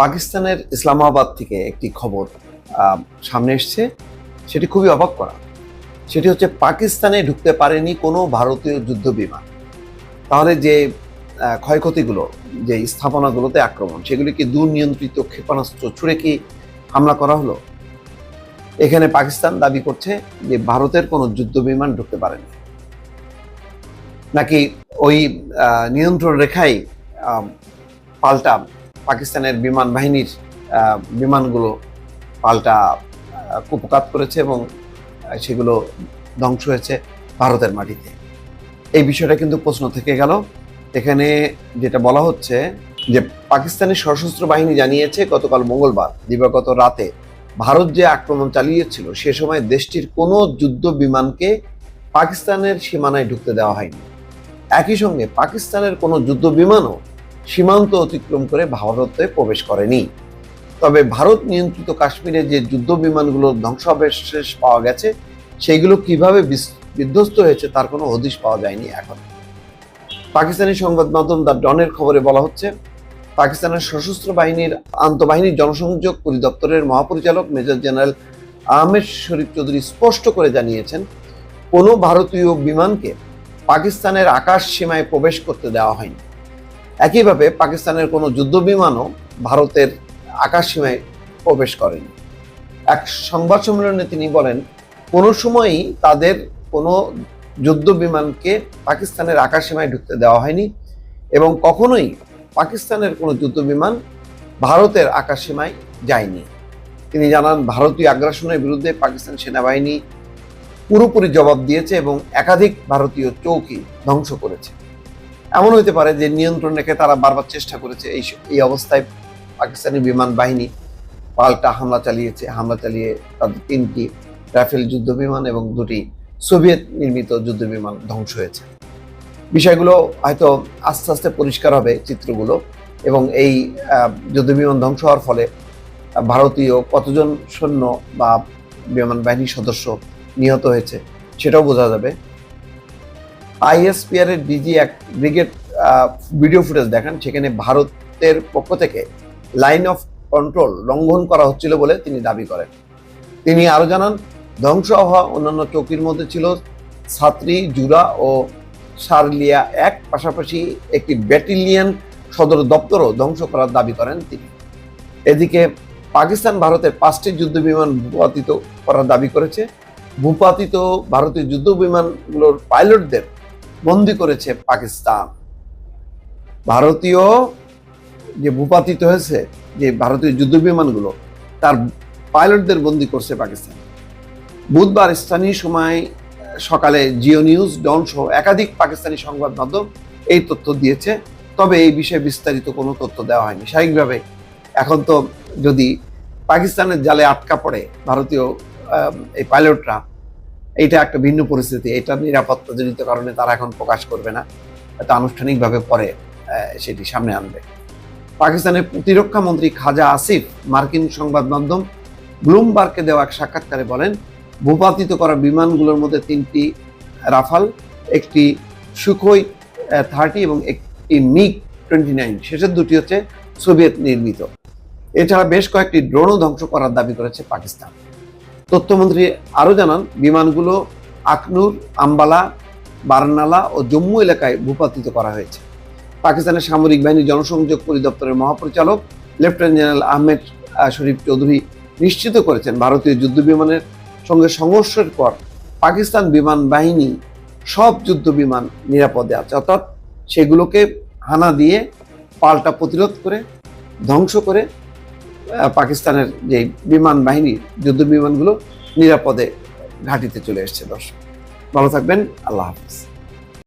পাকিস্তানের ইসলামাবাদ থেকে একটি খবর সামনে এসছে। সেটি খুবই অবাক করা। সেটি হচ্ছে পাকিস্তানে ঢুকতে পারেনি কোনো ভারতীয় যুদ্ধ বিমান তাহলে যে ক্ষয়ক্ষতিগুলো যে স্থাপনাগুলোতে আক্রমণ সেগুলি কি দুর্নিয়ন্ত্রিত ক্ষেপণাস্ত্র ছুড়ে কি হামলা করা হলো? এখানে পাকিস্তান দাবি করছে যে ভারতের কোনো যুদ্ধ বিমান ঢুকতে পারেনি। নাকি ওই নিয়ন্ত্রণ আহ, পাল্টা পাকিস্তানের বিমান বাহিনীর বিমানগুলো পাল্টা কুপকাত করেছে এবং সেগুলো ধ্বংস হয়েছে ভারতের মাটিতে। এই বিষয়টা কিন্তু প্রশ্ন থেকে গেল। এখানে যেটা বলা হচ্ছে যে, পাকিস্তানের সশস্ত্র বাহিনী জানিয়েছে গতকাল মঙ্গলবার, দিবাগত রাতে, ভারত যে আক্রমণ চালিয়েছিল, সে সময় দেশটির কোনো যুদ্ধ বিমানকে পাকিস্তানের সীমানায় ঢুকতে দেওয়া হয়নি। একই সঙ্গে পাকিস্তানের কোনো যুদ্ধ বিমানও সীমান্ত অতিক্রম করে ভারতে প্রবেশ করেনি। তবে ভারত নিয়ন্ত্রিত কাশ্মীরে যে যুদ্ধ বিমানগুলোর ধ্বংসাবশেষ পাওয়া গেছে, সেইগুলো কীভাবে বিস- বিধ্বস্ত হয়েছে তার কোনো হদিশ পাওয়া যায়নি এখন। পাকিস্তানি সংবাদ মাধ্যম দ্য ডনের খবরে বলা হচ্ছে, পাকিস্তানের সশস্ত্র বাহিনীর আন্তঃবাহিনীর জনসংযোগ পরিদপ্তরের মহাপরিচালক মেজর জেনারেল আহমেদ শরীফ চৌধুরী স্পষ্ট করে জানিয়েছেন, কোনো ভারতীয় বিমানকে পাকিস্তানের আকাশ সীমায় প্রবেশ করতে দেওয়া হয়নি। একইভাবে পাকিস্তানের কোনো যুদ্ধ বিমানও ভারতের আকাশ সীমায় প্রবেশ করেনি। এক সংবাদ সম্মেলনে তিনি বলেন, কোনো সময়ই তাদের কোনো যুদ্ধ বিমানকে পাকিস্তানের আকাশ সীমায় ঢুকতে দেওয়া হয়নি এবং কখনোই পাকিস্তানের কোনো যুদ্ধ বিমান ভারতের আকাশ সীমায় যায়নি। তিনি জানান, ভারতীয় আগ্রাসনের বিরুদ্ধে পাকিস্তান সেনাবাহিনী পুরোপুরি জবাব দিয়েছে এবং একাধিক ভারতীয় চৌকি ধ্বংস করেছে। এমন হতে পারে যে নিয়ন্ত্রণ রেখে তারা বারবার চেষ্টা করেছে এই এই অবস্থায় পাকিস্তানি বিমান বাহিনী পাল্টা হামলা চালিয়েছে। হামলা চালিয়ে তাদের তিনটি রাফেল যুদ্ধ বিমান এবং দুটি সোভিয়েত নির্মিত যুদ্ধ বিমান ধ্বংস হয়েছে। বিষয়গুলো হয়তো আস্তে আস্তে পরিষ্কার হবে চিত্রগুলো এবং এই যুদ্ধ বিমান ধ্বংস হওয়ার ফলে ভারতীয় কতজন সৈন্য বা বিমান বাহিনীর সদস্য নিহত হয়েছে সেটাও বোঝা যাবে। আইএসপিআর এর ডিজি এক ব্রিগেড ভিডিও ফুটেজ দেখান, সেখানে ভারতের পক্ষ থেকে লাইন অফ কন্ট্রোল লঙ্ঘন করা হচ্ছিল বলে তিনি দাবি করেন। তিনি আরও জানান, ধ্বংস হওয়া অন্যান্য চৌকির মধ্যে ছিল ছাত্রী জুরা ও সারলিয়া এক, পাশাপাশি একটি ব্যাটালিয়ন সদর দপ্তরও ধ্বংস করার দাবি করেন তিনি। এদিকে পাকিস্তান ভারতের পাঁচটি যুদ্ধ বিমান ভূপাতিত করার দাবি করেছে। ভূপাতিত ভারতীয় যুদ্ধ বিমানগুলোর পাইলটদের বন্দি করেছে পাকিস্তান। ভারতীয় যে ভূপাতিত হয়েছে, যে ভারতীয় যুদ্ধ বিমানগুলো, তার পাইলটদের বন্দি করছে পাকিস্তান। বুধবার স্থানীয় সময় সকালে জিও নিউজ, ডন সহ একাধিক পাকিস্তানি সংবাদ মাধ্যম এই তথ্য দিয়েছে। তবে এই বিষয়ে বিস্তারিত কোনো তথ্য দেওয়া হয়নি। স্বাভাবিকভাবে এখন তো যদি পাকিস্তানের জালে আটকা পড়ে ভারতীয় এই পাইলটরা এটা একটা ভিন্ন পরিস্থিতি, এটা নিরাপত্তাজনিত কারণে তারা এখন প্রকাশ করবে না, এটা আনুষ্ঠানিকভাবে পরে সেটি সামনে আনবে। পাকিস্তানের প্রতিরক্ষা মন্ত্রী খাজা আসিফ মার্কিন সংবাদ মাধ্যম ব্লুমবার্গকে দেওয়া এক সাক্ষাৎকারে বলেন, ভূপাতিত করা বিমানগুলোর মধ্যে তিনটি রাফাল, একটি সুখোই থার্টি এবং একটি মিগ টোয়েন্টি নাইন, শেষের দুটি হচ্ছে সোভিয়েত নির্মিত। এছাড়া বেশ কয়েকটি ড্রোনও ধ্বংস করার দাবি করেছে পাকিস্তান। তথ্যমন্ত্রী আরও জানান, বিমানগুলো আখনুর আম্বালা, বারনালা ও জম্মু এলাকায় ভূপাতিত করা হয়েছে। পাকিস্তানের সামরিক বাহিনী জনসংযোগ পরিদপ্তরের মহাপরিচালক, লেফটেন্যান্ট জেনারেল আহমেদ শরীফ চৌধুরী নিশ্চিত করেছেন, ভারতীয় যুদ্ধ বিমানের সঙ্গে সংঘর্ষের পর পাকিস্তান বিমান বাহিনী সব যুদ্ধ বিমান নিরাপদে আছে। অর্থাৎ সেগুলোকে হানা দিয়ে পাল্টা প্রতিরোধ করে, ধ্বংস করে পাকিস্তানের যে বিমান বাহিনী যুদ্ধ বিমানগুলো নিরাপদে ঘাঁটিতে চলে এসছে, দর্শক। ভালো থাকবেন, আল্লাহ হাফিজ।